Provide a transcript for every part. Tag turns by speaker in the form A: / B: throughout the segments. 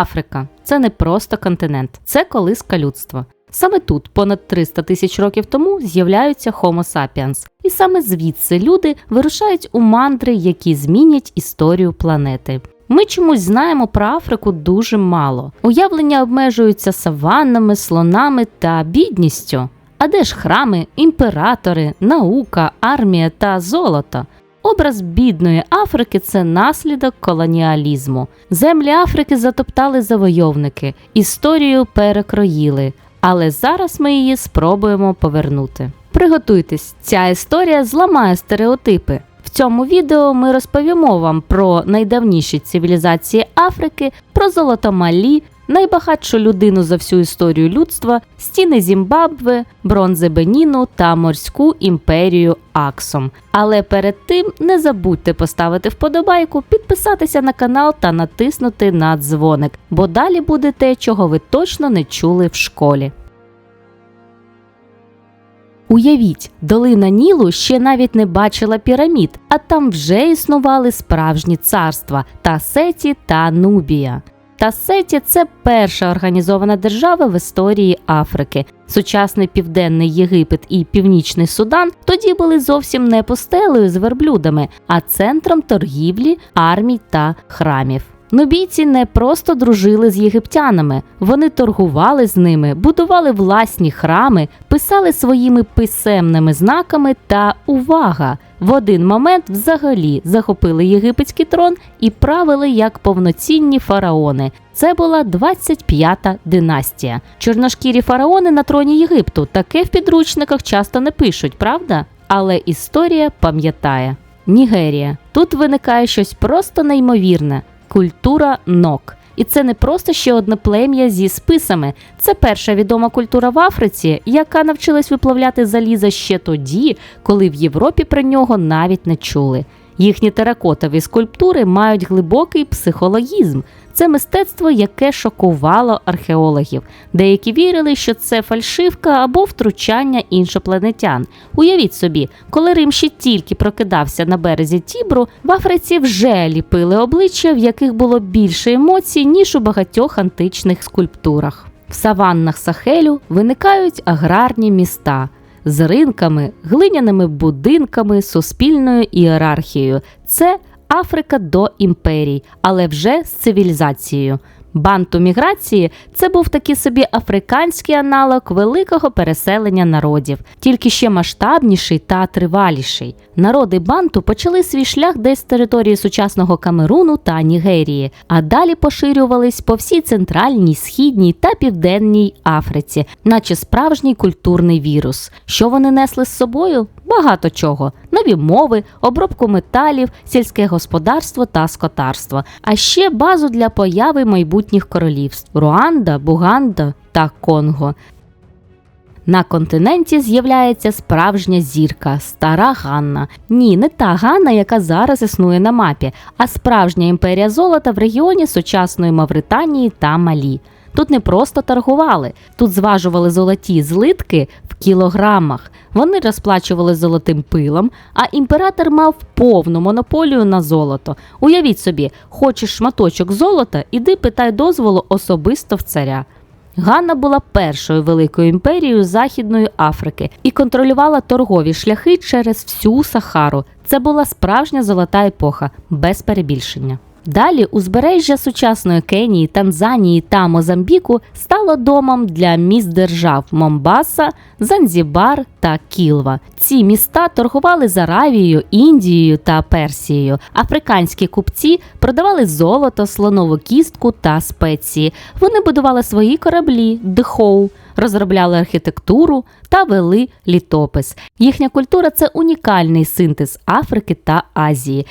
A: Африка це не просто континент, це колиска людства. Саме тут, понад 300 тисяч років тому, з'являються Homo sapiens. І саме звідси люди вирушають у мандри, які змінять історію планети. Ми чомусь знаємо про Африку дуже мало. Уявлення обмежуються саваннами, слонами та бідністю. А де ж храми, імператори, наука, армія та золото? Образ бідної Африки це наслідок колоніалізму. Землі Африки затоптали завойовники, історію перекроїли, але зараз ми її спробуємо повернути. Приготуйтесь, ця історія зламає стереотипи. В цьому відео ми розповімо вам про найдавніші цивілізації Африки, про золото Малі, найбагатшу людину за всю історію людства, стіни Зімбабве, бронзи Беніну та морську імперію Аксом. Але перед тим не забудьте поставити вподобайку, підписатися на канал та натиснути на дзвоник, бо далі буде те, чого ви точно не чули в школі. Уявіть, долина Нілу ще навіть не бачила пірамід, а там вже існували справжні царства Тасеті та Нубія. Тасеті це перша організована держава в історії Африки. Сучасний південний Єгипет і Північний Судан тоді були зовсім не пустелею з верблюдами, а центром торгівлі, армій та храмів. Нубійці не просто дружили з єгиптянами, вони торгували з ними, будували власні храми, писали своїми писемними знаками та увага! В один момент взагалі захопили єгипетський трон і правили як повноцінні фараони. Це була 25-та династія. Чорношкірі фараони на троні Єгипту. Таке в підручниках часто не пишуть, правда? Але історія пам'ятає. Нігерія. Тут виникає щось просто неймовірне культура нок. І це не просто ще одне плем'я зі списами. Це перша відома культура в Африці, яка навчилась виплавляти заліза ще тоді, коли в Європі про нього навіть не чули. Їхні теракотові скульптури мають глибокий психологізм. Це мистецтво, яке шокувало археологів. Деякі вірили, що це фальшивка або втручання іншопланетян. Уявіть собі, коли Рим ще тільки прокидався на березі Тібру, в Африці вже ліпили обличчя, в яких було більше емоцій, ніж у багатьох античних скульптурах. В саваннах Сахелю виникають аграрні міста з ринками, глиняними будинками, суспільною ієрархією. Це Африка до імперій, але вже з цивілізацією. Банту міграції це був такий собі африканський аналог великого переселення народів, тільки ще масштабніший та триваліший. Народи банту почали свій шлях десь з території сучасного Камеруну та Нігерії, а далі поширювались по всій центральній, східній та південній Африці, наче справжній культурний вірус. Що вони несли з собою? Багато чого: нові мови, обробку металів, сільське господарство та скотарство, а ще базу для появи майбутніх королівств Руанда, Буганда та Конго. На континенті з'являється справжня зірка, стара Ганна. Ні, не та Ганна, яка зараз існує на мапі, а справжня імперія золота в регіоні сучасної Мавританії та Малі. Тут не просто торгували, тут зважували золоті злитки в кілограмах. Вони розплачували золотим пилом, а імператор мав повну монополію на золото. Уявіть собі, хочеш шматочок золота, іди питай дозволу особисто в царя. Ганна була першою великою імперією Західної Африки і контролювала торгові шляхи через всю Сахару. Це була справжня золота епоха, без перебільшення. Далі узбережжя сучасної Кенії, Танзанії та Мозамбіку стало домом для міст держав Момбаса, Занзібар та Кілва. Ці міста торгували з Аравією, Індією та Персією. Африканські купці продавали золото, слонову кістку та спеції. Вони будували свої кораблі, дхоу. Розробляли архітектуру та вели літопис. Їхня культура це унікальний синтез Африки та Азії.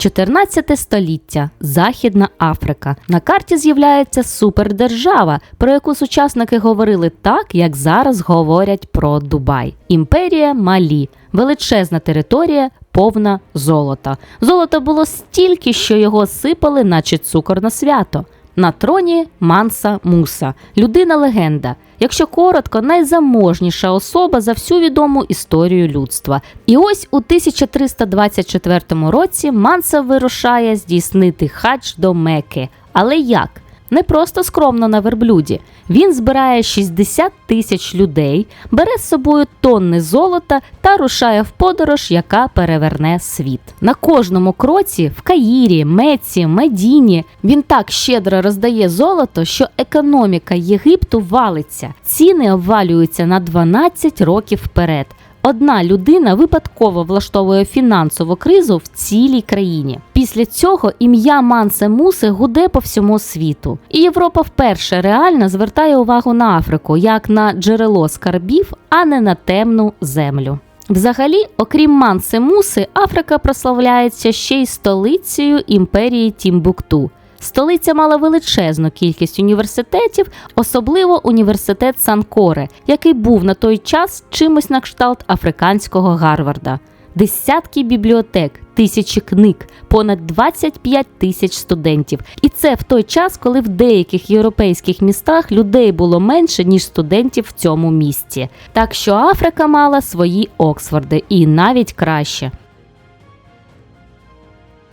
A: 14 століття Західна Африка. На карті з'являється супердержава, про яку сучасники говорили так, як зараз говорять про Дубай. Імперія Малі, величезна територія, повна золота. Золота було стільки, що його сипали, наче цукор на свято. На троні Манса Муса, людина-легенда. Якщо коротко, найзаможніша особа за всю відому історію людства. І ось у 1324 році Манса вирушає здійснити хадж до Меки. Але як? Не просто скромно на верблюді. Він збирає 60 тисяч людей, бере з собою тонни золота та рушає в подорож, яка переверне світ. На кожному кроці в Каїрі, Меці, Медіні він так щедро роздає золото, що економіка Єгипту валиться. Ціни обвалюються на 12 років вперед. Одна людина випадково влаштовує фінансову кризу в цілій країні. Після цього ім'я Мансе Муси гуде по всьому світу, і Європа вперше реально звертає увагу на Африку як на джерело скарбів, а не на темну землю. Взагалі, окрім Манси Муси, Африка прославляється ще й столицею імперії Тімбукту. Столиця мала величезну кількість університетів, особливо університет Санкоре, який був на той час чимось на кшталт африканського Гарварда. Десятки бібліотек, тисячі книг, понад 25 тисяч студентів. І це в той час, коли в деяких європейських містах людей було менше, ніж студентів в цьому місті. Так що Африка мала свої Оксфорди і навіть краще.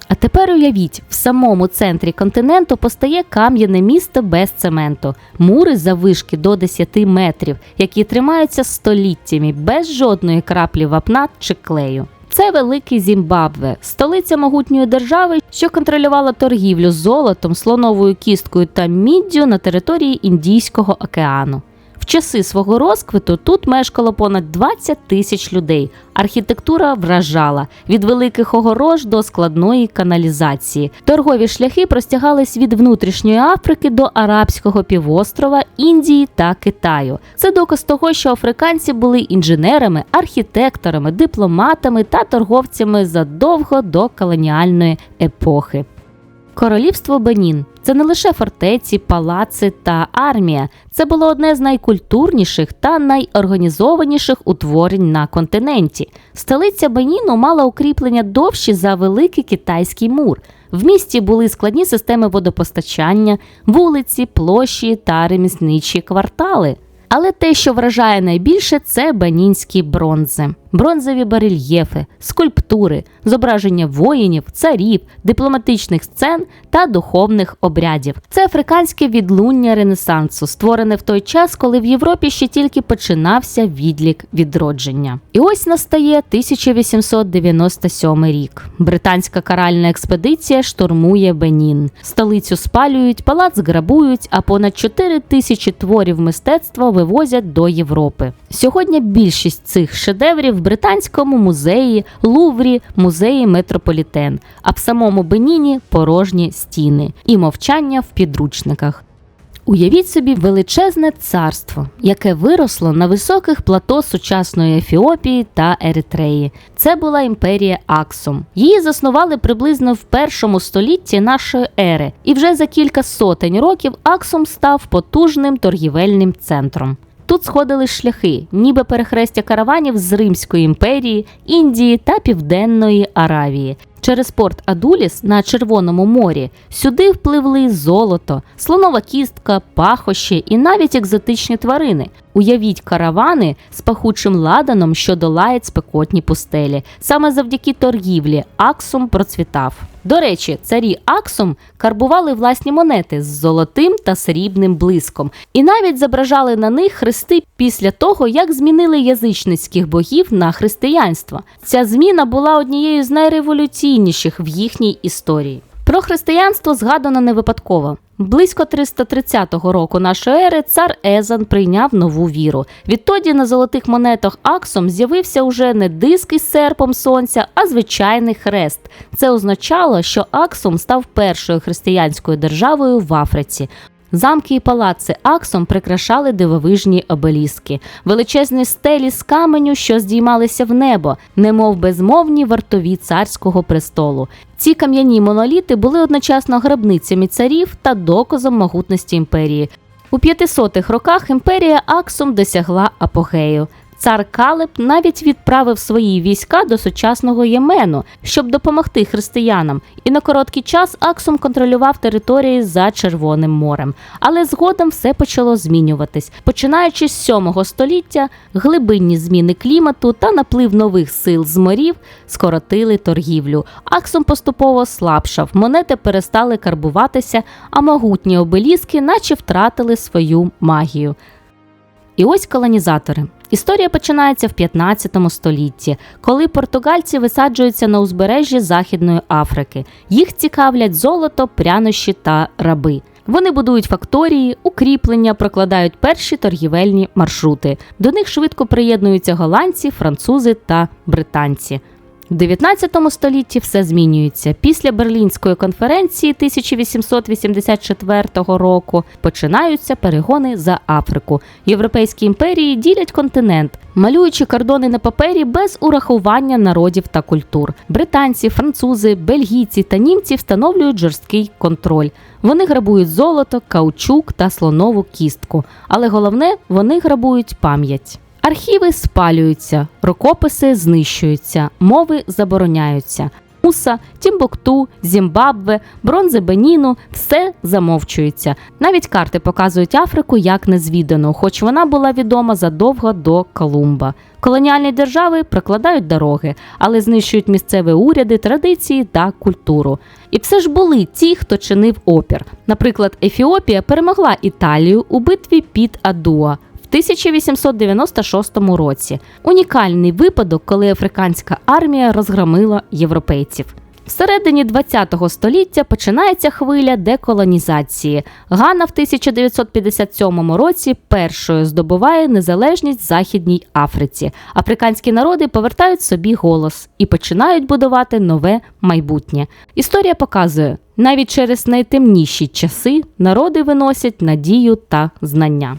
A: А тепер уявіть, в самому центрі континенту постає кам'яне місто без цементу, мури завишки до 10 метрів, які тримаються століттями без жодної краплі вапна чи клею. Це великий Зімбабве, столиця могутньої держави, що контролювала торгівлю золотом, слоновою кісткою та міддю на території Індійського океану. Часи свого розквиту тут мешкало понад 20 тисяч людей. Архітектура вражала від великих огорож до складної каналізації. Торгові шляхи простягались від внутрішньої Африки до Арабського півострова, Індії та Китаю. Це доказ того, що африканці були інженерами, архітекторами, дипломатами та торговцями задовго до колоніальної епохи. Королівство Бенін це не лише фортеці, палаци та армія. Це було одне з найкультурніших та найорганізованіших утворень на континенті. Столиця Беніну мала укріплення довші за великий китайський мур. В місті були складні системи водопостачання, вулиці, площі та ремісничі квартали. Але те, що вражає найбільше, це банінські бронзи, бронзові барельєфи, скульптури, зображення воїнів, царів, дипломатичних сцен та духовних обрядів. Це африканське відлуння Ренесансу, створене в той час, коли в Європі ще тільки починався відлік відродження. І ось настає 1897 рік. Британська каральна експедиція штурмує Бенін. Столицю спалюють, палац грабують, а понад 4 тисячі творів мистецтва вивозять до Європи. Сьогодні більшість цих шедеврів в британському музеї, Луврі, музеї Метрополітен, а в самому Беніні порожні стіни і мовчання в підручниках. Уявіть собі величезне царство, яке виросло на високих плато сучасної Ефіопії та Еритреї. Це була імперія Аксум. Її заснували приблизно в першому столітті нашої ери, і вже за кілька сотень років Аксум став потужним торгівельним центром. Тут сходили шляхи, ніби перехрестя караванів з Римської імперії, Індії та Південної Аравії. Через порт Адуліс на Червоному морі сюди впливли золото, слонова кістка, пахощі і навіть екзотичні тварини. Уявіть каравани з пахучим ладаном, що долають спекотні пустелі. Саме завдяки торгівлі Аксум процвітав. До речі, царі Аксум карбували власні монети з золотим та срібним блиском, і навіть зображали на них хрести після того, як змінили язичницьких богів на християнство. Ця зміна була однією з найреволюційніших в їхній історії. Про християнство згадано не випадково. Близько 330 року нашої ери цар Езан прийняв нову віру. Відтоді на золотих монетах Аксом з'явився уже не диск із серпом сонця, а звичайний хрест. Це означало, що Аксом став першою християнською державою в Африці. Замки і палаци Аксом прикрашали дивовижні обеліски, величезні стелі з каменю, що здіймалися в небо, немов безмовні вартові царського престолу. Ці кам'яні моноліти були одночасно гробницями царів та доказом могутності імперії. У 500-х роках імперія Аксум досягла апогею. Цар Калеб навіть відправив свої війська до сучасного Ємену, щоб допомогти християнам, і на короткий час Аксум контролював території за Червоним морем. Але згодом все почало змінюватись. Починаючи з 7 століття, глибинні зміни клімату та наплив нових сил з морів скоротили торгівлю. Аксум поступово слабшав, монети перестали карбуватися, а могутні обеліски наче втратили свою магію. І ось колонізатори. Історія починається в 15 столітті, коли португальці висаджуються на узбережжі Західної Африки. Їх цікавлять золото, прянощі та раби. Вони будують факторії, укріплення, прокладають перші торгівельні маршрути. До них швидко приєднуються голландці, французи та британці. В 19 столітті все змінюється. Після Берлінської конференції 1884 року починаються перегони за Африку. Європейські імперії ділять континент, малюючи кордони на папері без урахування народів та культур. Британці, французи, бельгійці та німці встановлюють жорсткий контроль. Вони грабують золото, каучук та слонову кістку. Але головне, вони грабують пам'ять. Архіви спалюються, рукописи знищуються, мови забороняються. Муса, Тімбукту, Зімбабве, бронзи Беніну все замовчується. Навіть карти показують Африку як незвідану, хоч вона була відома задовго до Колумба. Колоніальні держави прокладають дороги, але знищують місцеві уряди, традиції та культуру. І все ж були ті, хто чинив опір. Наприклад, Ефіопія перемогла Італію у битві під Адуа. В 1896 році унікальний випадок, коли африканська армія розгромила європейців. Всередині ХХ століття починається хвиля деколонізації. Гана в 1957 році першою здобуває незалежність Західній Африці. Африканські народи повертають собі голос і починають будувати нове майбутнє. Історія показує, навіть через найтемніші часи народи виносять надію та знання.